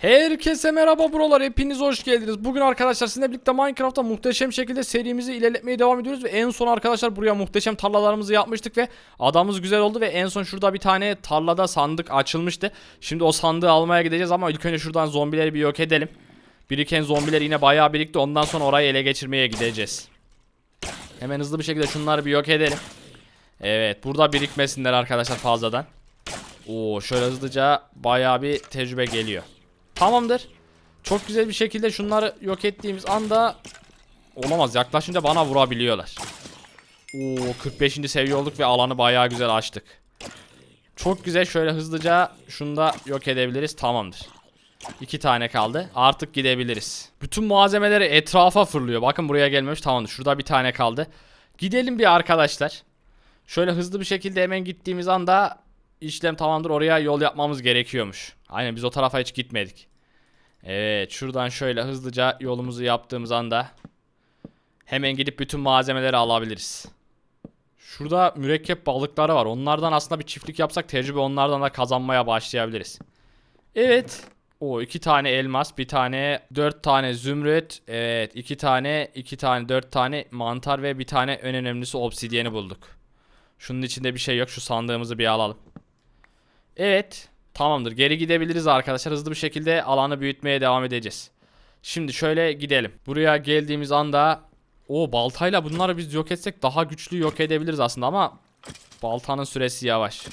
Herkese merhaba buralar hepiniz hoş geldiniz. Bugün arkadaşlar sizinle birlikte Minecraft'ta muhteşem şekilde serimizi ilerletmeye devam ediyoruz ve en son arkadaşlar buraya muhteşem tarlalarımızı yapmıştık ve adamımız güzel oldu ve en son şurada bir tane tarlada sandık açılmıştı. Şimdi o sandığı almaya gideceğiz ama ilk önce şuradan zombileri bir yok edelim. Biriken zombiler yine bayağı birikti ondan sonra orayı ele geçirmeye gideceğiz. Hemen hızlı bir şekilde şunları bir yok edelim. Evet burada birikmesinler arkadaşlar fazladan. Oo şöyle hızlıca bayağı bir tecrübe geliyor. Tamamdır. Çok güzel bir şekilde şunları yok ettiğimiz anda olamaz. Yaklaşınca bana vurabiliyorlar. Oo 45. seviye olduk ve alanı bayağı güzel açtık. Çok güzel şöyle hızlıca şunu da yok edebiliriz. Tamamdır. İki tane kaldı. Artık gidebiliriz. Bütün malzemeleri etrafa fırlıyor. Bakın buraya gelmemiş. Tamamdır. Şurada bir tane kaldı. Gidelim bir arkadaşlar. Şöyle hızlı bir şekilde hemen gittiğimiz anda işlem tamamdır. Oraya yol yapmamız gerekiyormuş. Aynen biz o tarafa hiç gitmedik. Evet şuradan şöyle hızlıca yolumuzu yaptığımız anda hemen gidip bütün malzemeleri alabiliriz. Şurada mürekkep balıkları var. Onlardan aslında bir çiftlik yapsak tecrübe onlardan da kazanmaya başlayabiliriz. Evet. O iki tane elmas, bir tane dört tane zümrüt, evet iki tane, iki tane, dört tane mantar ve bir tane en önemlisi obsidiyeni bulduk. Şunun içinde bir şey yok. Şu sandığımızı bir alalım. Evet. Tamamdır. Geri gidebiliriz arkadaşlar. Hızlı bir şekilde alanı büyütmeye devam edeceğiz. Şimdi şöyle gidelim. Buraya geldiğimiz anda o baltayla bunları biz yok etsek daha güçlü yok edebiliriz aslında ama baltanın süresi yavaş.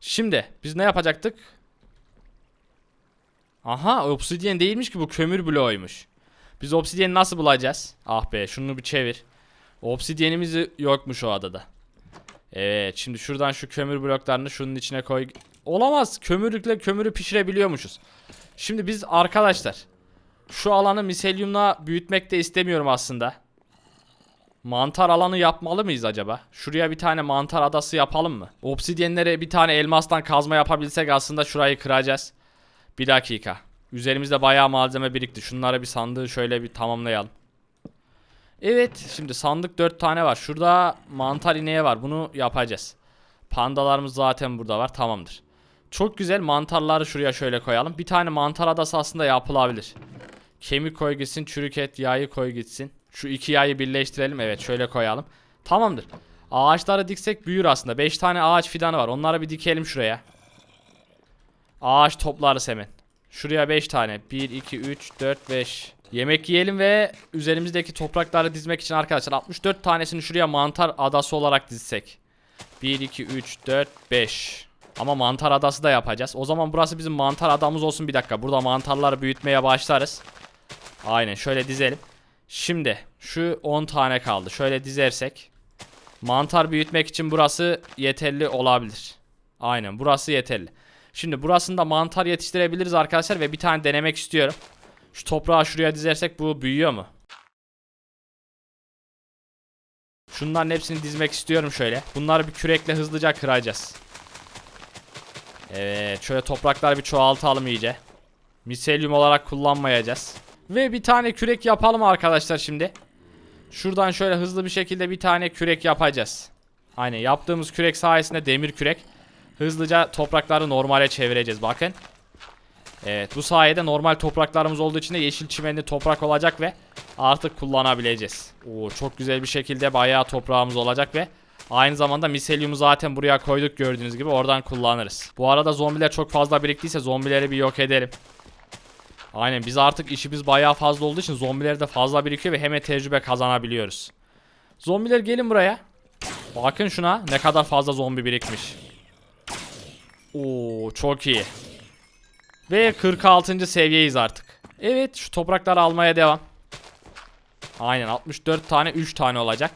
Şimdi biz ne yapacaktık? Aha obsidyen değilmiş ki bu kömür bloğuymuş. Biz obsidyeni nasıl bulacağız? Ah be şunu bir çevir. Obsidyenimiz yokmuş o adada. Evet şimdi şuradan şu kömür bloklarını şunun içine koy. Olamaz kömürlükle kömürü pişirebiliyormuşuz. Şimdi biz arkadaşlar şu alanı miselyumla büyütmek de istemiyorum aslında. Mantar alanı yapmalı mıyız acaba? Şuraya bir tane mantar adası yapalım mı? Obsidyenlere bir tane elmastan kazma yapabilsek aslında şurayı kıracağız. Bir dakika. Üzerimizde bayağı malzeme birikti. Şunları bir sandığı şöyle bir tamamlayalım. Evet şimdi sandık 4 tane var. Şurada mantar ineği var. Bunu yapacağız. Pandalarımız zaten burada var. Tamamdır. Çok güzel mantarları şuraya şöyle koyalım. Bir tane mantar adası aslında yapılabilir. Kemik koy gitsin. Çürük et yağı koy gitsin. Şu iki yağı birleştirelim. Evet şöyle koyalım. Tamamdır. Ağaçları diksek büyür aslında. 5 tane ağaç fidanı var. Onları bir dikelim şuraya. Ağaç toplarız hemen. Şuraya 5 tane. 1, 2, 3, 4, 5. Yemek yiyelim ve üzerimizdeki toprakları dizmek için arkadaşlar 64 tanesini şuraya mantar adası olarak dizsek. 1, 2, 3, 4, 5. Ama mantar adası da yapacağız. O zaman burası bizim mantar adamız olsun bir dakika. Burada mantarları büyütmeye başlarız. Aynen şöyle dizelim. Şimdi şu 10 tane kaldı. Şöyle dizersek. Mantar büyütmek için burası yeterli olabilir. Aynen burası yeterli. Şimdi burasında mantar yetiştirebiliriz arkadaşlar ve bir tane denemek istiyorum. Şu toprağı şuraya dizersek bu büyüyor mu? Şunların hepsini dizmek istiyorum şöyle. Bunları bir kürekle hızlıca kıracağız. Evet şöyle toprakları bir çoğaltalım iyice. Miselyum olarak kullanmayacağız. Ve bir tane kürek yapalım arkadaşlar şimdi. Şuradan şöyle hızlı bir şekilde bir tane kürek yapacağız. Aynen yaptığımız kürek sayesinde demir kürek. Hızlıca toprakları normale çevireceğiz bakın. Evet bu sayede normal topraklarımız olduğu için de yeşil çimenli toprak olacak ve artık kullanabileceğiz. Oo, çok güzel bir şekilde bayağı toprağımız olacak ve aynı zamanda miselyumu zaten buraya koyduk gördüğünüz gibi oradan kullanırız. Bu arada zombiler çok fazla biriktiyse zombileri bir yok edelim. Aynen biz artık işimiz bayağı fazla olduğu için zombiler de fazla birikiyor ve hemen tecrübe kazanabiliyoruz. Zombiler gelin buraya. Bakın şuna ne kadar fazla zombi birikmiş. Oo çok iyi. Ve 46. seviyeyiz artık. Evet şu toprakları almaya devam. Aynen 64 tane 3 tane olacak.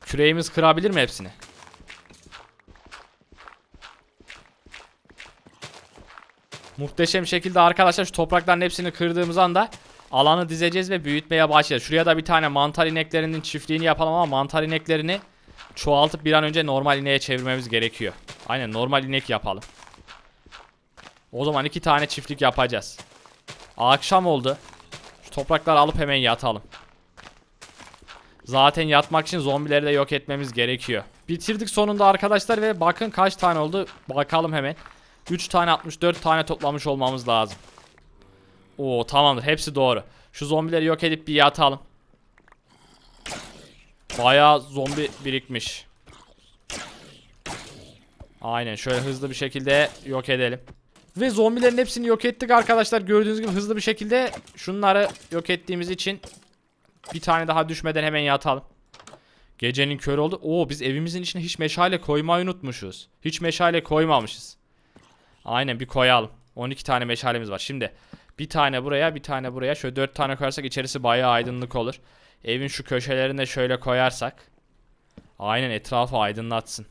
Küreğimiz kırabilir mi hepsini? Muhteşem şekilde arkadaşlar şu toprakların hepsini kırdığımız anda alanı dizeceğiz ve büyütmeye başlayacağız. Şuraya da bir tane mantar ineklerinin çiftliğini yapalım ama mantar ineklerini çoğaltıp bir an önce normal ineğe çevirmemiz gerekiyor. Aynen normal inek yapalım. O zaman iki tane çiftlik yapacağız. Akşam oldu. Şu toprakları alıp hemen yatalım. Zaten yatmak için zombileri de yok etmemiz gerekiyor. Bitirdik sonunda arkadaşlar ve bakın kaç tane oldu. Bakalım hemen. 3 tane 64 tane toplamış olmamız lazım. Oo tamamdır hepsi doğru. Şu zombileri yok edip bir yatalım. Bayağı zombi birikmiş. Aynen şöyle hızlı bir şekilde yok edelim. Ve zombilerin hepsini yok ettik arkadaşlar. Gördüğünüz gibi hızlı bir şekilde şunları yok ettiğimiz için bir tane daha düşmeden hemen yatalım. Gecenin körü oldu. Oo biz evimizin içine hiç meşale koymayı unutmuşuz. Hiç meşale koymamışız. Aynen bir koyalım. 12 tane meşalemiz var. Şimdi bir tane buraya bir tane buraya. Şöyle 4 tane koyarsak içerisi bayağı aydınlık olur. Evin şu köşelerine şöyle koyarsak. Aynen etrafı aydınlatsın.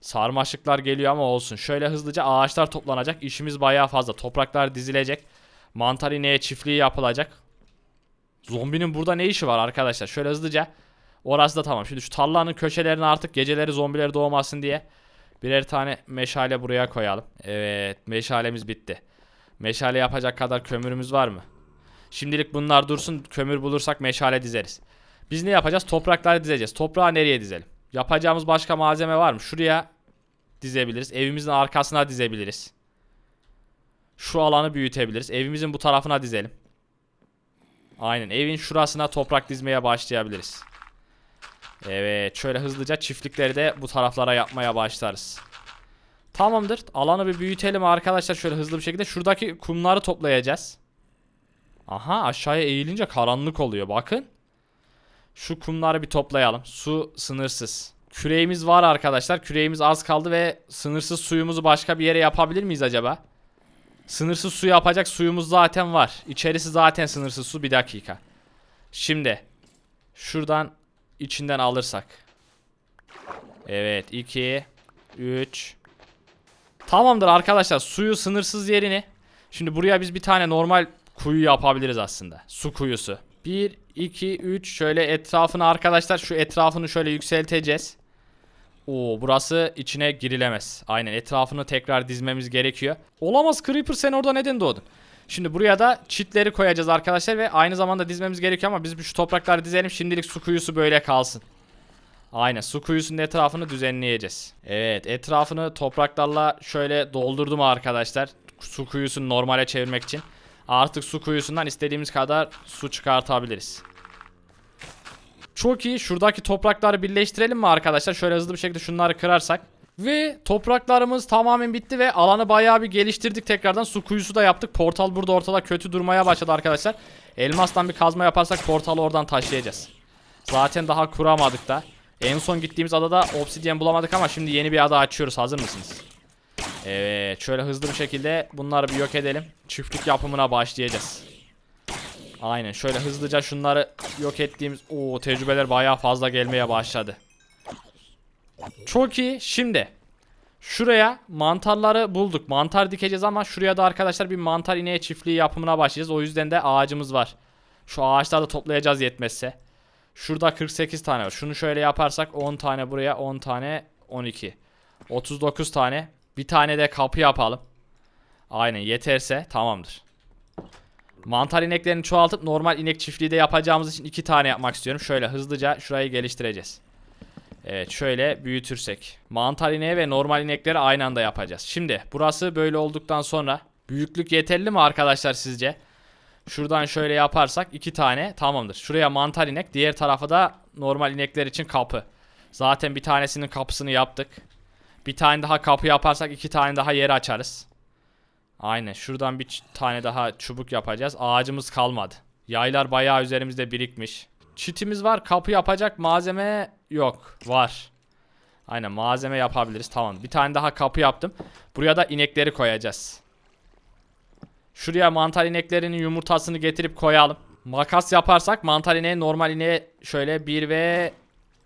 Sarmaşıklar geliyor ama olsun. Şöyle hızlıca ağaçlar toplanacak. İşimiz bayağı fazla. Topraklar dizilecek. Mantar ineğe çiftliği yapılacak. Zombinin burada ne işi var arkadaşlar? Şöyle hızlıca. Orası da tamam. Şimdi şu tarlanın köşelerine artık geceleri zombiler doğmasın diye birer tane meşale buraya koyalım. Evet meşalemiz bitti. Meşale yapacak kadar kömürümüz var mı? Şimdilik bunlar dursun. Kömür bulursak meşale dizeriz. Biz ne yapacağız? Toprakları dizeceğiz. Toprağı nereye dizelim? Yapacağımız başka malzeme var mı? Şuraya dizebiliriz. Evimizin arkasına dizebiliriz. Şu alanı büyütebiliriz. Evimizin bu tarafına dizelim. Aynen evin şurasına toprak dizmeye başlayabiliriz. Evet şöyle hızlıca çiftlikleri de bu taraflara yapmaya başlarız. Tamamdır. Alanı bir büyütelim arkadaşlar şöyle hızlı bir şekilde. Şuradaki kumları toplayacağız. Aha aşağıya eğilince karanlık oluyor bakın. Şu kumları bir toplayalım. Su sınırsız. Küreğimiz var arkadaşlar. Küreğimiz az kaldı ve sınırsız suyumuzu başka bir yere yapabilir miyiz acaba? Sınırsız su yapacak suyumuz zaten var. İçerisi zaten sınırsız su. Bir dakika. Şimdi şuradan içinden alırsak. Evet 2 3 Tamamdır arkadaşlar. Suyu sınırsız yerini. Şimdi buraya biz bir tane normal kuyu yapabiliriz aslında. Su kuyusu. 1 2 3 şöyle etrafını arkadaşlar şu etrafını şöyle yükselteceğiz. Oo burası içine girilemez. Aynen etrafını tekrar dizmemiz gerekiyor. Olamaz Creeper sen orada neden doğdun? Şimdi buraya da çitleri koyacağız arkadaşlar ve aynı zamanda dizmemiz gerekiyor ama biz şu toprakları dizelim. Şimdilik su kuyusu böyle kalsın. Aynen su kuyusunun etrafını düzenleyeceğiz. Evet etrafını topraklarla şöyle doldurdum arkadaşlar. Su kuyusunu normale çevirmek için. Artık su kuyusundan istediğimiz kadar su çıkartabiliriz. Çok iyi. Şuradaki toprakları birleştirelim mi arkadaşlar? Şöyle hızlı bir şekilde şunları kırarsak. Ve topraklarımız tamamen bitti ve alanı bayağı bir geliştirdik tekrardan. Su kuyusu da yaptık. Portal burada ortada kötü durmaya başladı arkadaşlar. Elmastan bir kazma yaparsak portalı oradan taşıyacağız. Zaten daha kuramadık da. En son gittiğimiz adada obsidyen bulamadık ama şimdi yeni bir ada açıyoruz. Hazır mısınız? Evet şöyle hızlı bir şekilde bunları bir yok edelim. Çiftlik yapımına başlayacağız. Aynen şöyle hızlıca şunları yok ettiğimiz o tecrübeler bayağı fazla gelmeye başladı. Çok iyi. Şimdi şuraya mantarları bulduk. Mantar dikeceğiz ama şuraya da arkadaşlar bir mantar ineği çiftliği yapımına başlayacağız. O yüzden de ağacımız var. Şu ağaçları da toplayacağız yetmezse. Şurada 48 tane var. Şunu şöyle yaparsak 10 tane buraya 10 tane 12. 39 tane. Bir tane de kapı yapalım. Aynen yeterse tamamdır. Mantar ineklerini çoğaltıp normal inek çiftliği de yapacağımız için iki tane yapmak istiyorum. Şöyle hızlıca şurayı geliştireceğiz. Evet şöyle büyütürsek. Mantar ineği ve normal inekleri aynı anda yapacağız. Şimdi burası böyle olduktan sonra büyüklük yeterli mi arkadaşlar sizce? Şuradan şöyle yaparsak iki tane tamamdır. Şuraya mantar inek diğer tarafa da normal inekler için kapı. Zaten bir tanesinin kapısını yaptık. Bir tane daha kapı yaparsak iki tane daha yer açarız. Aynen şuradan bir tane daha çubuk yapacağız. Ağacımız kalmadı. Yaylar bayağı üzerimizde birikmiş. Çitimiz var. Kapı yapacak malzeme yok. Var. Aynen malzeme yapabiliriz. Tamam. Bir tane daha kapı yaptım. Buraya da inekleri koyacağız. Şuraya mantar ineklerinin yumurtasını getirip koyalım. Makas yaparsak mantar ineğe normal ineğe şöyle 1 ve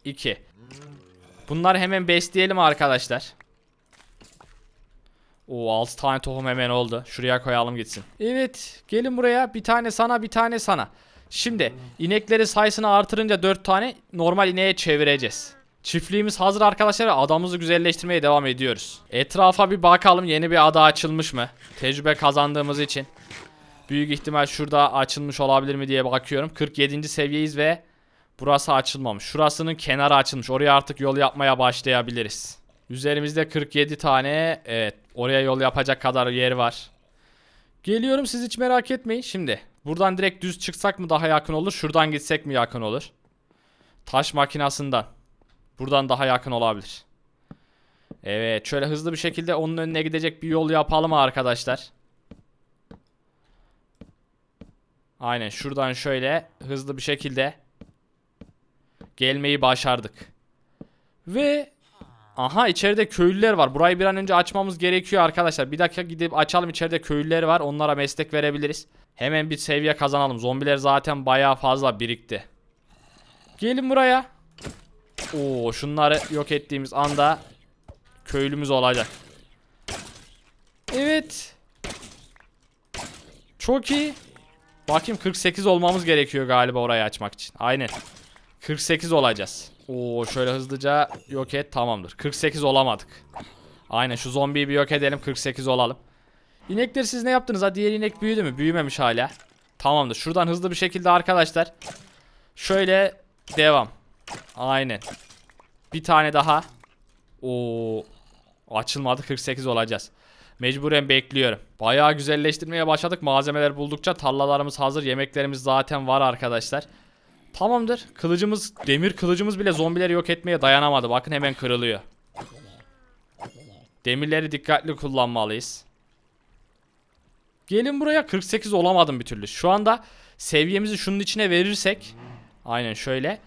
2. Bunları hemen besleyelim arkadaşlar. O 6 tane tohum hemen oldu. Şuraya koyalım gitsin. Evet gelin buraya bir tane sana bir tane sana. Şimdi inekleri sayısını artırınca 4 tane normal ineğe çevireceğiz. Çiftliğimiz hazır arkadaşlar adamımızı güzelleştirmeye devam ediyoruz. Etrafa bir bakalım yeni bir ada açılmış mı? Tecrübe kazandığımız için. Büyük ihtimal şurada açılmış olabilir mi diye bakıyorum. 47. seviyeyiz ve burası açılmamış. Şurasının kenarı açılmış. Oraya artık yol yapmaya başlayabiliriz. Üzerimizde 47 tane. Evet. Oraya yol yapacak kadar yer var. Geliyorum siz hiç merak etmeyin. Şimdi buradan direkt düz çıksak mı daha yakın olur? Şuradan gitsek mi yakın olur? Taş makinasından. Buradan daha yakın olabilir. Evet şöyle hızlı bir şekilde onun önüne gidecek bir yol yapalım arkadaşlar. Aynen şuradan şöyle hızlı bir şekilde gelmeyi başardık. Ve aha içeride köylüler var. Burayı bir an önce açmamız gerekiyor arkadaşlar. Bir dakika gidip açalım içeride köylüler var. Onlara meslek verebiliriz. Hemen bir seviye kazanalım. Zombiler zaten bayağı fazla birikti. Gelin buraya. Oo şunları yok ettiğimiz anda köylümüz olacak. Evet. Çok iyi. Bakayım 48 olmamız gerekiyor galiba orayı açmak için. Aynen. 48 olacağız. Oo şöyle hızlıca yok et tamamdır. 48 olamadık. Aynen şu zombiyi bir yok edelim 48 olalım. İnekleri siz ne yaptınız ha? Diğer inek büyüdü mü? Büyümemiş hala. Tamamdır. Şuradan hızlı bir şekilde arkadaşlar. Şöyle devam. Aynen. Bir tane daha. Oo. Açılmadı 48 olacağız. Mecburen bekliyorum. Bayağı güzelleştirmeye başladık. Malzemeler buldukça tarlalarımız hazır. Yemeklerimiz zaten var arkadaşlar. Tamamdır. Kılıcımız, demir kılıcımız bile zombileri yok etmeye dayanamadı. Bakın hemen kırılıyor. Demirleri dikkatli kullanmalıyız. Gelin buraya 48 olamadım bir türlü. Şu anda seviyemizi şunun içine verirsek aynen şöyle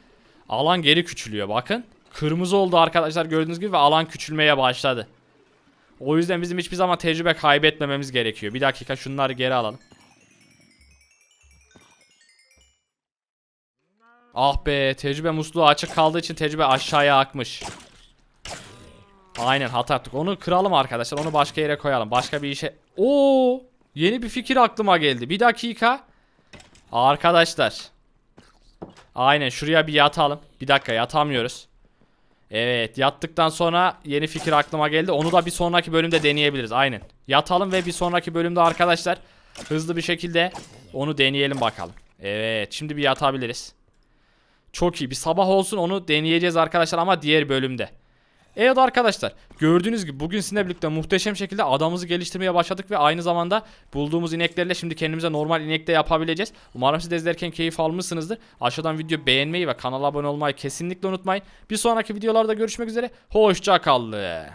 alan geri küçülüyor bakın. Kırmızı oldu arkadaşlar gördüğünüz gibi ve alan küçülmeye başladı. O yüzden bizim hiçbir zaman tecrübe kaybetmememiz gerekiyor. Bir dakika şunları geri alalım. Ah be tecrübe musluğu açık kaldığı için tecrübe aşağıya akmış. Aynen hata yaptık. Onu kıralım arkadaşlar. Onu başka yere koyalım. Başka bir işe... Oo! Yeni bir fikir aklıma geldi. Bir dakika. Arkadaşlar. Aynen şuraya bir yatalım. Bir dakika yatamıyoruz. Evet yattıktan sonra yeni fikir aklıma geldi. Onu da bir sonraki bölümde deneyebiliriz. Aynen. Yatalım ve bir sonraki bölümde arkadaşlar hızlı bir şekilde onu deneyelim bakalım. Evet şimdi bir yatabiliriz. Çok iyi bir sabah olsun onu deneyeceğiz arkadaşlar ama diğer bölümde. Evet arkadaşlar gördüğünüz gibi bugün sizinle birlikte muhteşem şekilde adamımızı geliştirmeye başladık ve aynı zamanda bulduğumuz ineklerle şimdi kendimize normal inek de yapabileceğiz. Umarım siz de izlerken keyif almışsınızdır. Aşağıdan video beğenmeyi ve kanala abone olmayı kesinlikle unutmayın. Bir sonraki videolarda görüşmek üzere. Hoşça kalın.